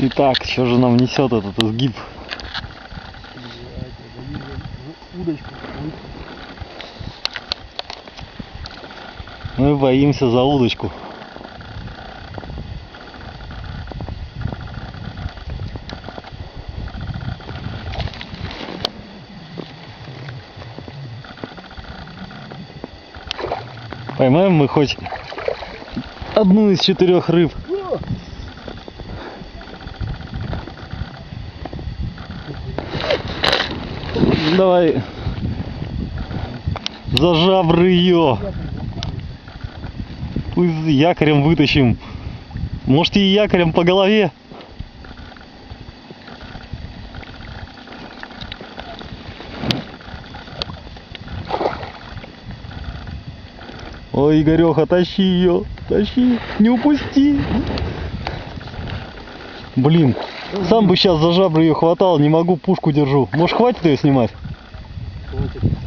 Итак, что же нам несет этот изгиб? Удочку. Мы боимся за удочку. Поймаем мы хоть одну из четырех рыб. Давай. За жабры ее. Пусть якорем вытащим. Может и якорем по голове. Ой, Игореха, тащи ее, тащи, не упусти. Блин, сам бы сейчас за жабры ее хватал, не могу, пушку держу. Может хватит ее снимать? Хватит.